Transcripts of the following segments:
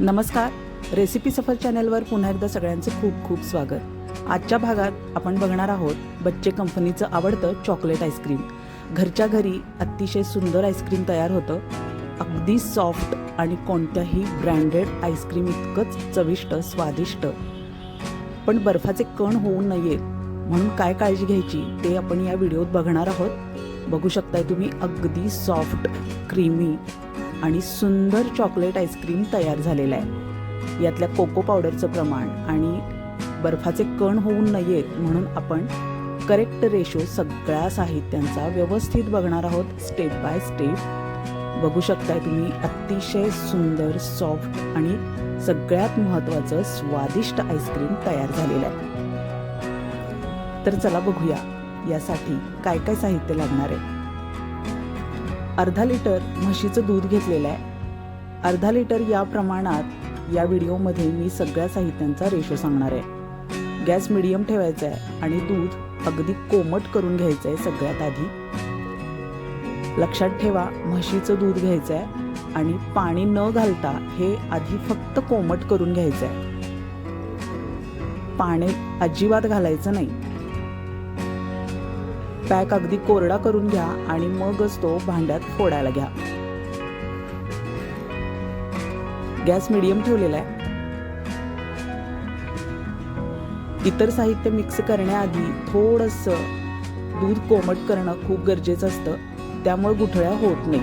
नमस्कार. रेसिपी सफर चॅनलवर पुन्हा एकदा सगळ्यांचं खूप खूप स्वागत. आजच्या भागात आपण बघणार आहोत बच्चे कंपनीचं आवडतं चॉकलेट आईस्क्रीम. घरच्या घरी अतिशय सुंदर आईस्क्रीम तयार होतं. अगदी सॉफ्ट आणि कोणत्याही ब्रँडेड आईस्क्रीम इतकंच चविष्ट स्वादिष्ट. पण बर्फाचे कण होऊ नयेत म्हणून काय काळजी घ्यायची ते आपण या व्हिडिओत बघणार आहोत. बघू शकताय तुम्ही अगदी सॉफ्ट क्रीमी आणि सुंदर चॉकलेट आईस्क्रीम तयार झालेलं आहे. यातल्या कोको पावडरचं प्रमाण आणि बर्फाचे कण होऊ नयेत म्हणून आपण करेक्ट रेशो सगळ्या साहित्यांचा व्यवस्थित बघणार आहोत स्टेप बाय स्टेप बघू शकताय तुम्ही अतिशय सुंदर सॉफ्ट आणि सगळ्यात महत्त्वाचं स्वादिष्ट आईस्क्रीम तयार झालेलं आहे. तर चला बघूया यासाठी काय काय साहित्य लागणार आहे. अर्धा लिटर म्हशीचं दूध घेतलेलं आहे. अर्धा लिटर या प्रमाणात या व्हिडिओमध्ये मी सगळ्या साहित्यांचा रेशो सांगणार आहे. गॅस मिडियम ठेवायचा आहे आणि दूध अगदी कोमट करून घ्यायचं आहे सगळ्यात आधी. लक्षात ठेवा म्हशीचं दूध घ्यायचं आहे आणि पाणी न घालता हे आधी फक्त कोमट करून घ्यायचं आहे. पाणी अजिबात घालायचं नाही. पॅक अगदी कोरडा करून घ्या आणि मगच तो भांड्यात फोडायला घ्या. गॅस मिडियम ठेवलेला आहे. इतर साहित्य मिक्स करण्याआधी थोडस दूध कोमट करणं खूप गरजेचं असतं. त्यामुळे गुठळ्या होत नाही.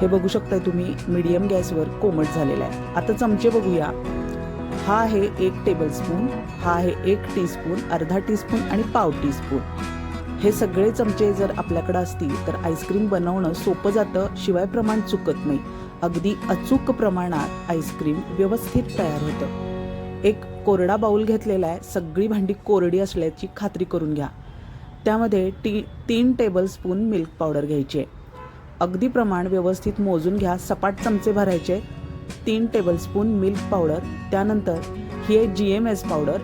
हे बघू शकताय तुम्ही मीडियम गॅसवर कोमट झालेला आहे. आता चमचे बघूया. हा आहे एक टेबलस्पून हा आहे एक टीस्पून अर्धा टीस्पून आणि पाव टीस्पून हे सगळे चमचे जर आपल्याकडे असतील तर आईस्क्रीम बनवणं सोपं जातं शिवाय प्रमाण चुकत नाही. अगदी अचूक प्रमाणात आईस्क्रीम व्यवस्थित तयार होतं. एक कोरडा बाऊल घेतलेला आहे सगळी भांडी कोरडी असल्याची खात्री करून घ्या. त्यामध्ये टी तीन टेबलस्पून मिल्क पावडर घ्यायची. आहे अगदी प्रमाण व्यवस्थित मोजून घ्या सपाट चमचे भरायचे तीन टेबलस्पून मिल्क पावडर त्यानंतर ही आहे जी एम एस पावडर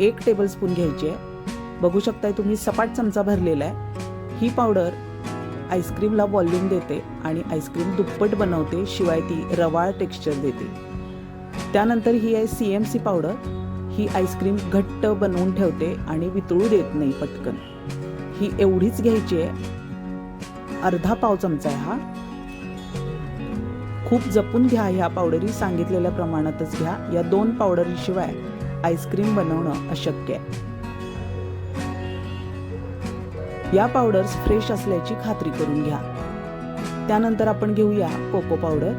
एक टेबलस्पून घ्यायची. आहे बघू शकताय तुम्ही सपाट चमचा भरलेला आहे. ही पावडर आईस्क्रीमला वॉल्यूम देते आणि आईस्क्रीम दुप्पट बनवते शिवाय ती रवाळ टेक्स्चर देते. त्यानंतर ही आहे सी एम सी पावडर ही आईस्क्रीम घट्ट बनवून ठेवते आणि वितळू देत नाही पटकन. ही एवढीच घ्यायची आहे. अर्धा पाव चमचा आहे हा. खूप जपून घ्या ह्या पावडरी सांगितलेल्या प्रमाणातच घ्या. या दोन पावडरीशिवाय आईस्क्रीम बनवणं अशक्य आहे. या पावडर्स फ्रेश असल्याची खात्री करून घ्या. त्यानंतर आपण घेऊया कोको पावडर.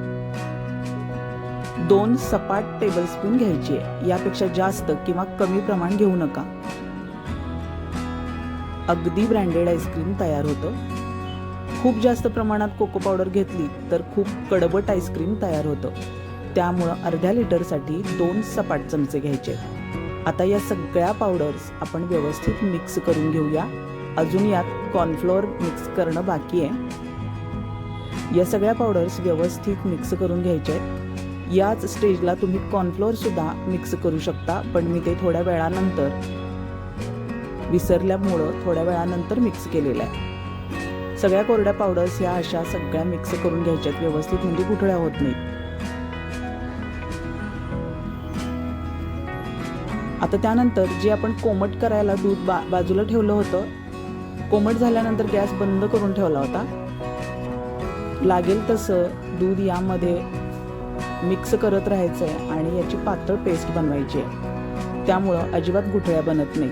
दोन सपाट टेबलस्पून घ्यायची. आहे यापेक्षा जास्त किंवा कमी प्रमाण घेऊ नका. अगदी ब्रँडेड आईस्क्रीम तयार होतं. खूप जास्त प्रमाणात कोको पावडर घेतली तर खूप कडबट आईस्क्रीम तयार होतं. त्यामुळं अर्ध्या लिटरसाठी दोन सपाट चमचे घ्यायचे. आता या सगळ्या पावडर्स आपण व्यवस्थित मिक्स करून घेऊया. अजून यात कॉर्नफ्लोअर मिक्स करणं बाकी आहे. या सगळ्या पावडर्स व्यवस्थित मिक्स करून घ्यायचे आहेत. याच स्टेजला तुम्ही कॉर्नफ्लोअरसुद्धा मिक्स करू शकता पण मी ते थोड्या वेळानंतर विसरल्यामुळं थोड्या वेळानंतर मिक्स केलेलं आहे. सगळ्या कोरड्या पावडर्स ह्या अशा सगळ्या मिक्स करून घ्यायच्यात व्यवस्थित म्हणजे गुठळ्या होत नाही आता त्यानंतर जे आपण कोमट करायला दूध बा बाजूला ठेवलं होतं कोमट झाल्यानंतर गॅस बंद करून ठेवला होता. लागेल तसं दूध यामध्ये मिक्स करत राहायचं आहे आणि याची पातळ पेस्ट बनवायची आहे. त्यामुळं अजिबात गुठळ्या बनत नाही.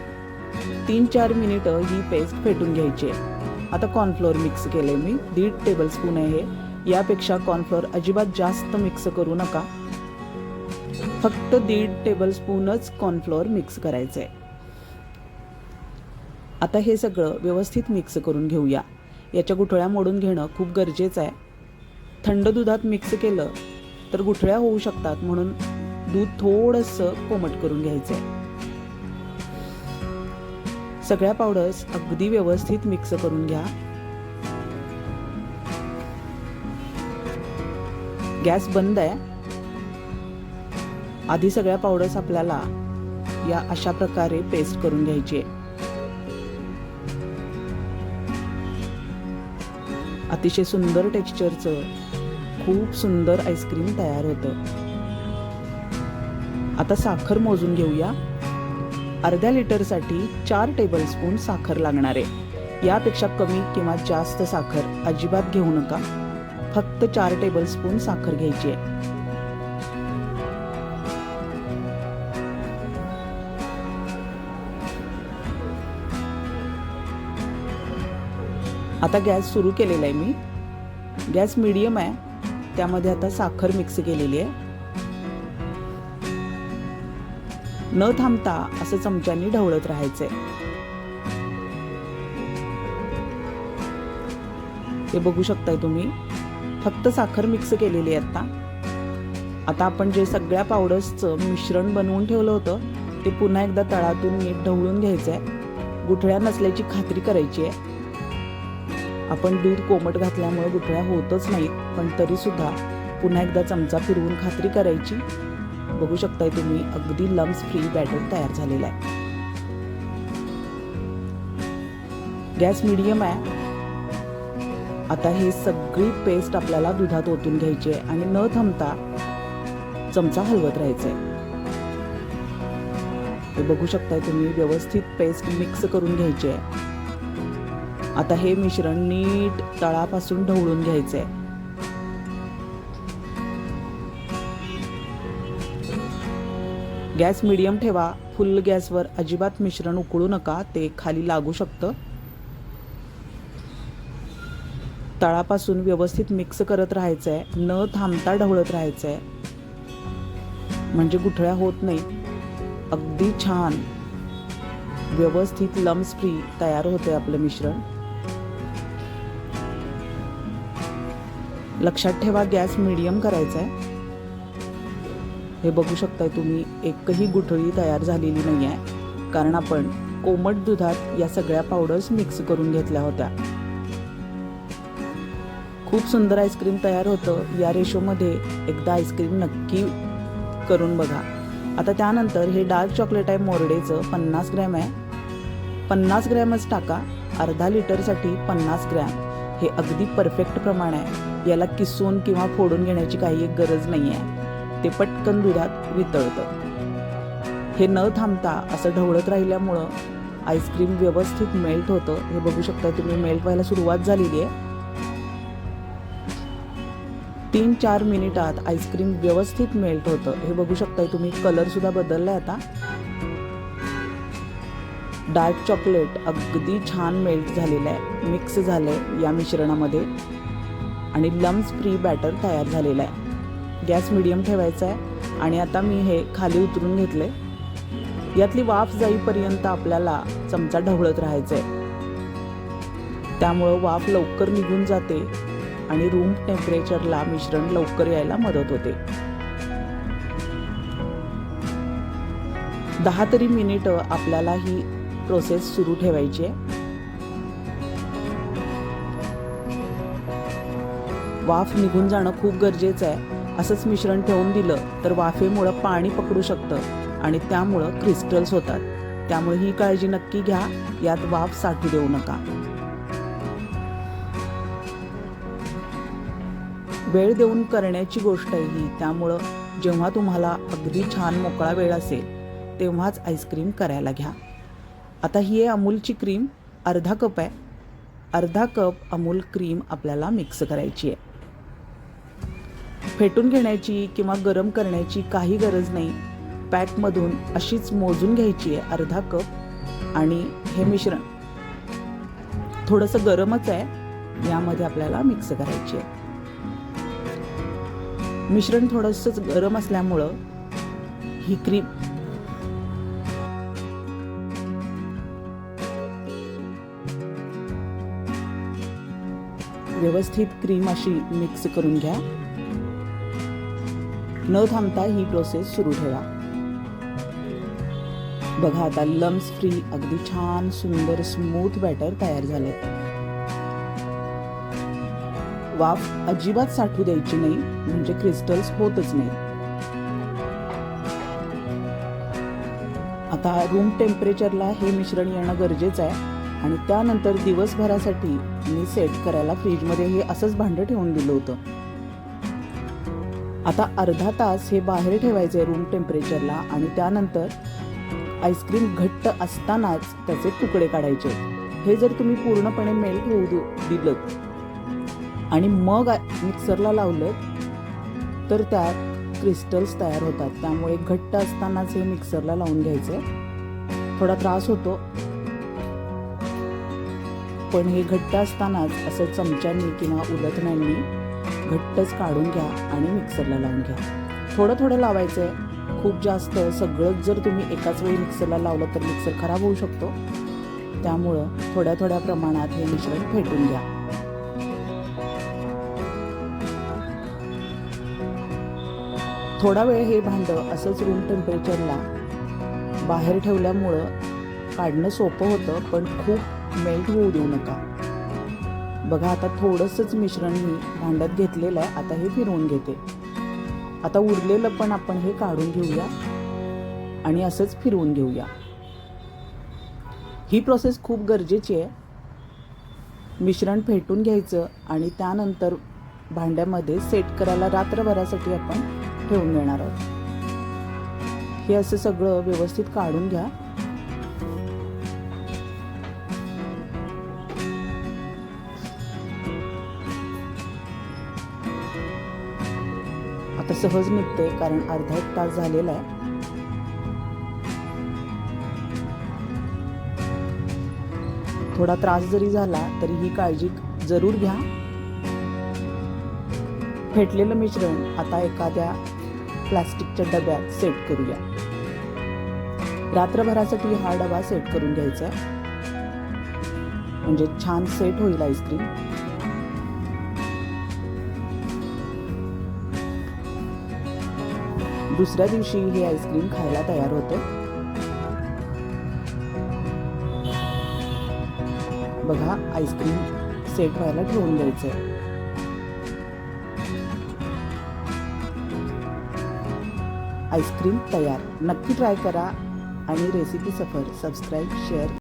तीन चार मिनिटं ही पेस्ट फेटून घ्यायची आहे. आता कॉर्नफ्लोअर मिक्स केले मी. दीड टेबलस्पून आहे यापेक्षा कॉर्नफ्लोअर अजिबात जास्त मिक्स करू नका. फक्त दीड टेबलस्पूनच कॉर्नफ्लोअर मिक्स करायचं आहे आता हे सगळं व्यवस्थित मिक्स करून घेऊया. याच्या गुठळ्या मोडून घेणं खूप गरजेचं आहे. थंड दुधात मिक्स केलं तर गुठळ्या होऊ शकतात म्हणून दूध थोडंसं कोमट करून घ्यायचं आहे सगळ्या पावडर्स अगदी व्यवस्थित मिक्स करून घ्या. गॅस बंद आहे. आधी सगळ्या पावडर्स आपल्याला या अशा प्रकारे पेस्ट करून घ्यायची. आहे अतिशय सुंदर टेक्स्चरचं खूप सुंदर आईस्क्रीम तयार होतं. आता साखर मोजून घेऊया. अर्ध्या लिटरसाठी चार टेबलस्पून साखर लागणार आहे. यापेक्षा कमी किंवा जास्त साखर अजिबात घेऊ नका. फक्त चार टेबलस्पून साखर घ्यायची आहे. आता गॅस सुरू केलेला आहे मी. गॅस मीडियम आहे. त्यामध्ये आता साखर मिक्स केलेली आहे. न थांबता असं चमच्यानी ढवळत राहायचंय हे बघू शकताय तुम्ही. फक्त साखर मिक्स केलेली आहे आता. आता आपण जे सगळ्या पावडर्सचं मिश्रण बनवून ठेवलं होतं ते पुन्हा एकदा तळातून नीट ढवळून घ्यायचं आहे गुठळ्या नसल्याची खात्री करायची आहे. आपण दूध कोमट घातल्यामुळे गुठळ्या होतच नाहीत पण तरीसुद्धा पुन्हा एकदा चमचा फिरवून खात्री करायची. बघू शकताय तुम्ही अगदी लम्स फ्री बॅटर तयार झालेला आहे. गॅस मिडियम आहे. आता हे सगळी पेस्ट आपल्याला दुधात ओतून घ्यायची आहे आणि न थांबता चमचा हलवत राहायचा आहे हे बघू शकताय तुम्ही व्यवस्थित पेस्ट मिक्स करून घ्यायची आहे. आता हे मिश्रण नीट तळापासून ढवळून घ्यायचंय. गॅस मिडियम ठेवा फुल गॅसवर अजिबात मिश्रण उकळू नका ते खाली लागू शकतं. तळापासून व्यवस्थित मिक्स करत राहायचं आहे न थांबता ढवळत राहायचं आहे म्हणजे गुठळ्या होत नाही. अगदी छान. व्यवस्थित लम्स फ्री तयार होते आपलं मिश्रण. लक्षात ठेवा गॅस मीडियम करायचा आहे हे बघू शकताय तुम्ही एकही गुठळी तयार झालेली नाही आहे कारण आपण कोमट दुधात या सगळ्या पावडर्स मिक्स करून घेतल्या होत्या. खूप सुंदर आईस्क्रीम तयार होतं. या रेशोमध्ये एकदा आईस्क्रीम नक्की करून बघा. आता त्यानंतर हे डार्क चॉकलेट आहे मोरडेचं पन्नास ग्रॅम आहे. पन्नास ग्रॅमच टाका. अर्धा लिटरसाठी पन्नास ग्रॅम. हे अगदी परफेक्ट प्रमाण आहे. याला किसून किंवा फोडून घेण्याची काही एक गरज नाही आहे ते पटकन दुधात वितळतं. हे न थांबता असं ढवळत राहिल्यामुळं आईस्क्रीम व्यवस्थित मेल्ट होतं. हे बघू शकता तुम्ही मेल्ट व्हायला सुरुवात झालेली आहे. तीन चार मिनिटात आईस्क्रीम व्यवस्थित मेल्ट होतं. हे बघू शकताय तुम्ही कलर सुद्धा आहे आता. डार्क चॉकलेट अगदी छान मेल्ट झालेलं आहे. मिक्स झालं आहे या मिश्रणामध्ये. आणि लम्स फ्री बॅटर तयार झालेलं आहे. गॅस मिडियम ठेवायचा आहे आणि आता मी हे खाली उतरून घेतले. यातली वाफ जाईपर्यंत आपल्याला चमचा ढवळत राहायचा आहे त्यामुळं वाफ लवकर निघून जाते आणि रूम टेम्परेचरला मिश्रण लवकर यायला मदत होते. दहा तरी मिनिटं आपल्याला ही प्रोसेस सुरू ठेवायची आहे. वाफ निघून जाणं खूप गरजेचं आहे. असंच मिश्रण ठेवून दिलं तर वाफेमुळं पाणी पकडू शकतं आणि त्यामुळं क्रिस्टल्स होतात. त्यामुळे ही काळजी नक्की घ्या यात वाफ साठू देऊ नका. वेळ देऊन करण्याची गोष्ट आहे ही. त्यामुळं जेव्हा तुम्हाला अगदी छान मोकळा वेळ असेल तेव्हाच आईस्क्रीम करायला घ्या. आता ही आहे अमूलची क्रीम अर्धा कप आहे. अर्धा कप अमूल क्रीम आपल्याला मिक्स करायची आहे. फेटून घेण्याची किंवा गरम करण्याची काही गरज नाही. पॅकमधून अशीच मोजून घ्यायची आहे अर्धा कप आणि हे मिश्रण. थोडंसं गरमच आहे. यामध्ये आपल्याला मिक्स करायची आहे. मिश्रण थोडंसंच गरम असल्यामुळं ही क्रीम व्यवस्थित क्रीम अशी मिक्स करून घ्या. न थांबता ही प्रोसेस सुरू ठेवा. बघा आता लम्स फ्री अगदी छान सुंदर स्मूथ बॅटर तयार झाले. वाफ अजिबात साठू द्यायची नाही म्हणजे क्रिस्टल्स होतच नाही. आता रूम टेम्परेचरला हे मिश्रण येणं गरजेचं आहे आणि त्यानंतर दिवसभरासाठी मी सेट करायला फ्रीजमध्ये हे असंच भांडं ठेवून दिलं होतं. आता अर्धा तास हे बाहेर ठेवायचे रूम टेम्परेचरला आणि त्यानंतर आईस्क्रीम घट्ट असतानाच त्याचे तुकडे काढायचे. हे जर तुम्ही पूर्णपणे मेल्ट होऊ दे- दिलं आणि मग मिक्सरला लावलं तर त्यात क्रिस्टल्स तयार होतात. त्यामुळे घट्ट असतानाच हे मिक्सरला लावून घ्यायचे. थोडा त्रास होतो. पण हे घट्ट असतानाच असं चमच्यांनी किंवा उलथण्यांनी घट्टच काढून घ्या आणि मिक्सरला लावून घ्या. थोडं थोडं लावायचं आहे खूप जास्त सगळंच जर तुम्ही एकाच वेळी मिक्सरला लावलं तर मिक्सर खराब होऊ शकतो. त्यामुळं थोड्या थोड्या प्रमाणात हे मिश्रण फेटून घ्या. थोडा वेळ हे भांडं असंच रूम टेम्परेचरला बाहेर ठेवल्यामुळं काढणं सोपं होतं पण खूप मेल्ट होऊ देऊ नका. बघा आता थोडंसंच मिश्रण मी भांड्यात घेतलेलं आहे. आता हे फिरवून घेते. आता उरलेलं पण आपण हे काढून घेऊया आणि असंच फिरवून घेऊया. ही प्रोसेस खूप गरजेची आहे. मिश्रण फेटून घ्यायचं आणि त्यानंतर भांड्यामध्ये सेट करायला रात्रभरासाठी आपण ठेवून देणार आहोत. हे असं सगळं व्यवस्थित काढून घ्या. सहज निघते कारण अर्धा एक तास झालेला आहे. थोडा त्रास जरी झाला तरी ही काळजी जरूर घ्या. फेटलेलं मिश्रण आता एखाद्या प्लास्टिकच्या डब्यात सेट करूया. रात्रभरासाठी हा डबा सेट करून घ्यायचा. आहे म्हणजे छान सेट होईल आईस्क्रीम. दुसऱ्या दिवशी हे आईस्क्रीम खायला तयार होतं. बघा आईस्क्रीम सेट व्हायला ठेवून द्यायचंय. आईस्क्रीम तयार. नक्की ट्राय करा आणि रेसिपी सफर सबस्क्राईब शेअर